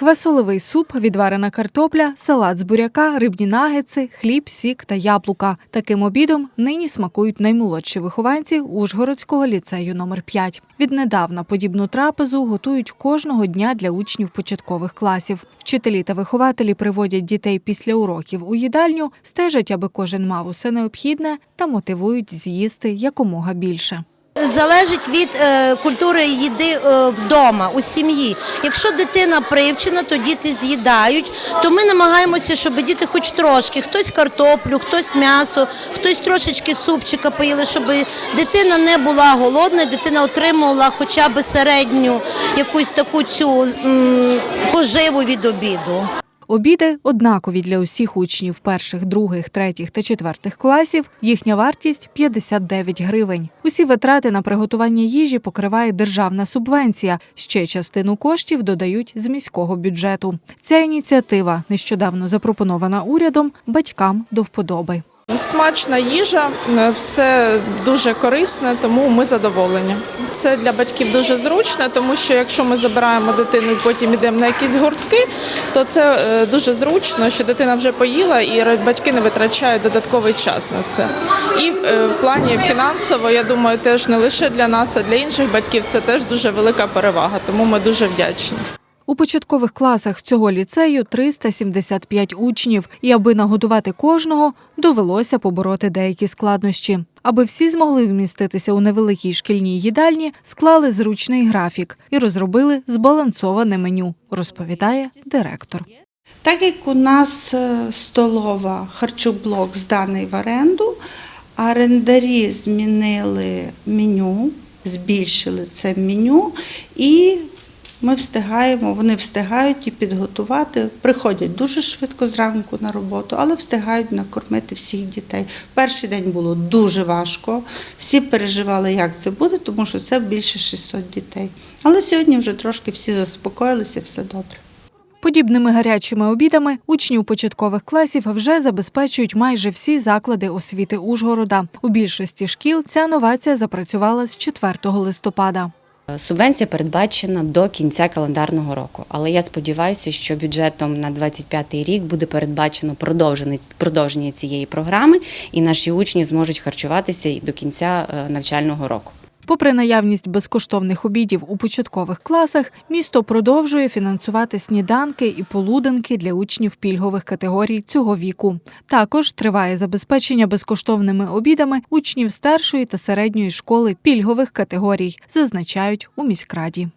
Квасоловий суп, відварена картопля, салат з буряка, рибні нагетси, хліб, сік та яблука. Таким обідом нині смакують наймолодші вихованці Ужгородського ліцею номер 5 Віднедавна подібну трапезу готують кожного дня для учнів початкових класів. Вчителі та вихователі приводять дітей після уроків у їдальню, стежать, аби кожен мав усе необхідне та мотивують з'їсти якомога більше. Залежить від е, культури їди е, вдома, у сім'ї. Якщо дитина привчена, то діти з'їдають. То ми намагаємося, щоб діти хоч трошки, хтось картоплю, хтось м'ясо, хтось трошечки супчика поїли, щоб дитина не була голодна, дитина отримувала хоча б середню якусь таку цю поживу від обіду. Обіди однакові для усіх учнів перших, других, третіх та четвертих класів. Їхня вартість 59 гривень. Усі витрати на приготування їжі покриває державна субвенція. Ще частину коштів додають з міського бюджету. Ця ініціатива, нещодавно запропонована урядом, батькам до вподоби. Смачна їжа, е, все дуже корисне, тому ми задоволені. Це для батьків дуже зручно, тому що якщо ми забираємо дитину і потім йдемо на якісь гуртки, то це е, дуже зручно, що дитина вже поїла і батьки не витрачають додатковий час на це. І е, в плані фінансово, я думаю, теж не лише для нас, а для інших батьків це теж дуже велика перевага, тому ми дуже вдячні. У початкових класах цього ліцею 375 учнів, і аби нагодувати кожного, довелося побороти деякі складнощі. Аби всі змогли вміститися у невеликій шкільній їдальні, склали зручний графік і розробили збалансоване меню, розповідає директор. Так як у нас е, столова харчоблок зданий в оренду, орендарі змінили меню, збільшили це меню, і ми встигаємо, вони встигають і підготувати. Приходять дуже швидко зранку на роботу, але встигають накормити всіх дітей. Перший день було дуже важко. Всі переживали, як це буде, тому що це більше 600 дітей. Але сьогодні вже трошки всі заспокоїлися, все добре. Подібними гарячими обідами учнів початкових класів вже забезпечують майже всі заклади освіти Ужгорода. У більшості шкіл ця новація запрацювала з 4 листопада. Субвенція передбачена до кінця календарного року, але я сподіваюся, що бюджетом на 25 рік буде передбачено продовження, цієї програми, і наші учні зможуть харчуватися до кінця е, навчального року. Попри наявність безкоштовних обідів у початкових класах, місто продовжує фінансувати сніданки і полуденки для учнів пільгових категорій цього віку. Також триває забезпечення безкоштовними обідами учнів старшої та середньої школи пільгових категорій, зазначають у міськраді.